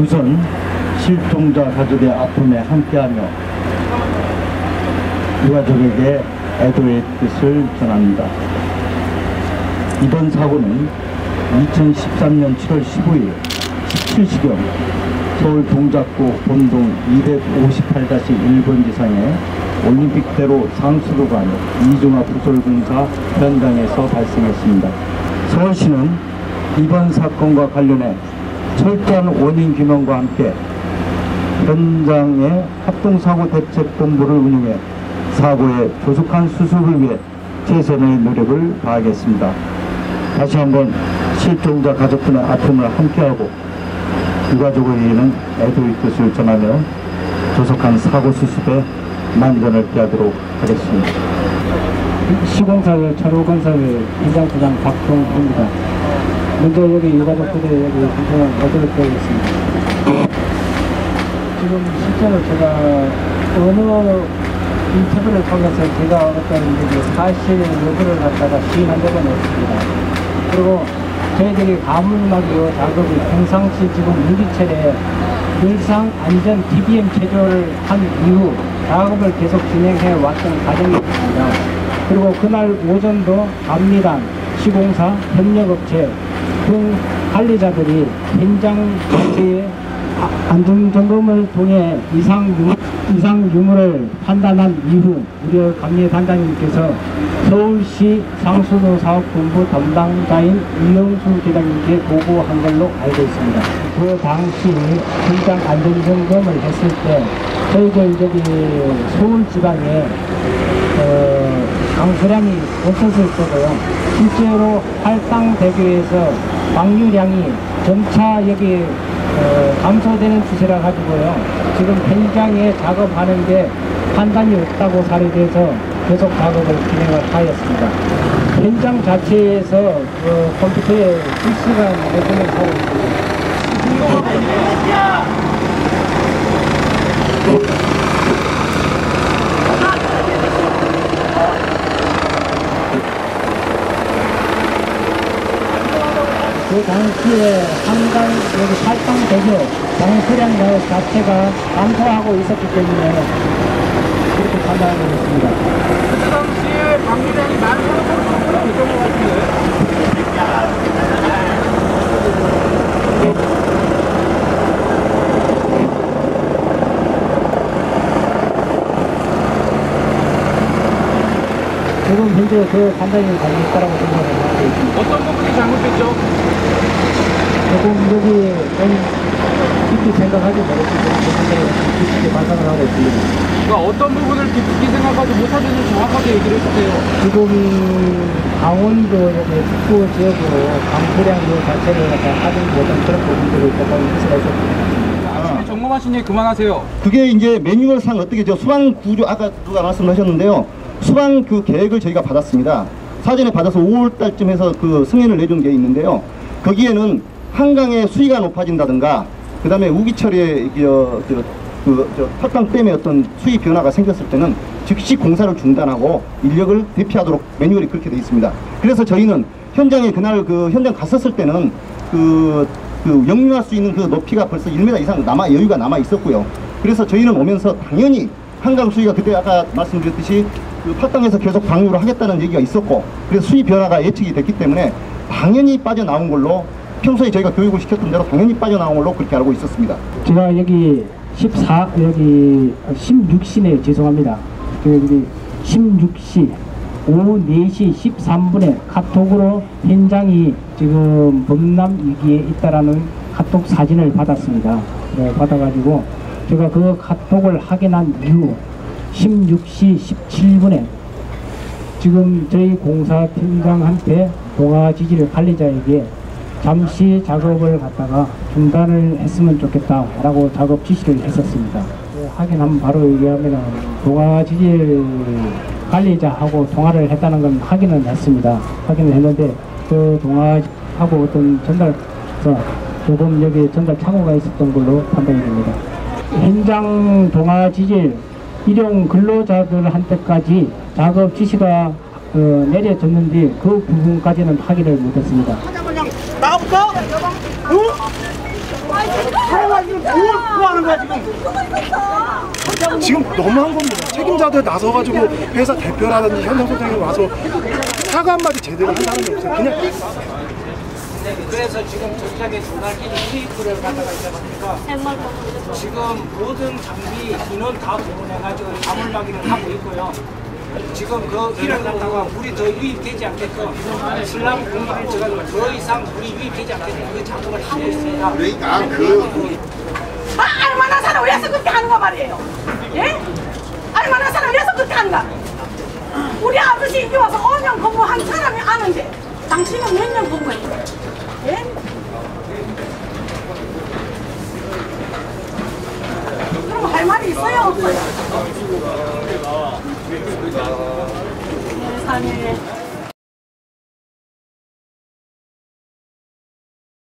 우선 실종자 가족의 아픔에 함께하며 유가족에게 애도의 뜻을 전합니다. 이번 사고는 2013년 7월 15일 17시경 서울 동작구 본동 258-1번 지상에 올림픽대로 상수도관 이중화 부설공사 현장에서 발생했습니다. 서울시는 이번 사건과 관련해 철저한 원인 규명과 함께 현장의 합동사고 대책본부를 운영해 사고의 조속한 수습을 위해 최선의 노력을 다하겠습니다. 다시 한번 실종자 가족분의 아픔을 함께하고 유가족에게는 애도의 뜻을 전하며 조속한 사고 수습에 만전을 기하도록 하겠습니다. 시공사회 차로건사회 현장부장 박동입니다. 먼저 여기 유가족들의 여기 감사를 어도록 하겠습니다. 지금 실제로 제가 어느 인터뷰를 통해서 제가 이제 사실 여부를 갖다가 시인한 적은 없습니다. 그리고 저희들이 가물막이요 작업이 평상시 지금 유기체에 늘상 안전 DBM 제조를 한 이후 작업을 계속 진행해 왔던 과정이 있습니다. 그리고 그날 오전도 감리단, 시공사, 협력업체 등 관리자들이 현장 자체의 아- 안전 점검을 통해 이상 유, 이상 유무를 판단한 이후 우리 감리 단장님께서 서울시 상수도 사업본부 담당자인 이영수 계장님께 보고한 걸로 알고 있습니다. 그 당시 현장 안전 점검을 했을 때 저희들 저기 서울 지방에 어, 강수량이 없었을 거고요. 실제로 할당 대교에서 방류량이 점차 여기 어, 감소되는 추세라 가지고요. 지금 현장에 작업하는데 판단이 없다고 사례돼서 계속 작업을 진행을 하였습니다. 현장 자체에서 어, 컴퓨터에 실시간 내보을 하고 있습니다. 그 당시에 한강 여기 살상대교 방수량 자체가 감소하고 있었기 때문에 그렇게 판단하고 있습니다. 그때 당시에 방류량이 만 3천 정도 것 같은데. 지금 현재 그 판단이 생각을 하고 있습니다. 어떤 부분이 잘못됐죠? 조금 여기 좀 깊이 생각하지 못했기 깊이 판단을 하고 있습니다. 그러니까 어떤 부분을 깊이 생각하지 못하는지 정확하게 얘기를 해주세요. 지금 강원도 북부 지역으로 강수량 이 자체를 하지 못한 그런 부분들이 조금 있어서 아침에 점검하신 얘기 그만하세요. 그게 이제 매뉴얼상 어떻게 저 수방 구조 아까 누가 말씀하셨는데요. 수방 그 계획을 저희가 받았습니다. 사전에 받아서 5월 달쯤 해서 그 승인을 내준 게 있는데요. 거기에는 한강의 수위가 높아진다든가 그 다음에 우기철에 저, 저, 그, 저, 탑강 댐에 어떤 수위 변화가 생겼을 때는 즉시 공사를 중단하고 인력을 대피하도록 매뉴얼이 그렇게 되어 있습니다. 그래서 저희는 현장에 그날 그 현장 갔었을 때는 그, 그 역류할 수 있는 그 높이가 벌써 1m 이상 남아 여유가 남아 있었고요. 그래서 저희는 오면서 당연히 한강 수위가 그때 아까 말씀드렸듯이 그 팟당에서 계속 방류를 하겠다는 얘기가 있었고 그래서 수위 변화가 예측이 됐기 때문에 당연히 빠져나온 걸로 평소에 저희가 교육을 시켰던 대로 당연히 빠져나온 걸로 그렇게 알고 있었습니다. 제가 여기 14 여기 16시네 죄송합니다. 그 여기 16시 오후 4시 13분에 카톡으로 현장이 지금 범람 위기에 있다라는 카톡 사진을 받았습니다. 네, 받아가지고 제가 그 카톡을 확인한 이후 16시 17분에 지금 저희 공사 팀장한테 동아 지질 관리자에게 잠시 작업을 갖다가 중단을 했으면 좋겠다라고 작업 지시를 했었습니다. 그 확인하면 바로 얘기하면 동아 지질 관리자하고 통화를 했다는 건 확인은 했습니다. 확인을 했는데 그 동아하고 어떤 전달 조금 여기 전달 착오가 있었던 걸로 판단이 됩니다. 현장 동화 지질 일용 근로자들한테까지 작업 지시가 어, 내려졌는데 그 부분까지는 확인을 못했습니다. 나부터? 응? 사람아 지금 뭐 하는 거야 지금? 지금 너무한 겁니다. 책임자들 나서가지고 회사 대표라든지 현장 소장이 와서 사과 한마디 제대로 한 사람이 없어요. 그냥 그래서 지금 저쪽에 분할기는 수입구를 갖다가 있다 보니까 지금 모든 장비 인원 다 동원해가지고 자물막이를 하고 있고요. 지금 그 일을 갖다가 물이 더 유입되지 않게끔 슬람 공기를 줘가지고 더 이상 물이 유입되지 않게끔 그 작업을 하고 있습니다. 그러니까 그 아, 알만한 사람 왜서 그렇게 하는가 말이에요. 예? 알만한 사람 왜서 그렇게 하는가? 우리 아버지 여기 와서 5년 근무한 사람이 아는데 당신은 했냐고 본 거예요. 예? 그럼 할 말이 있어요 없어요? 세상에.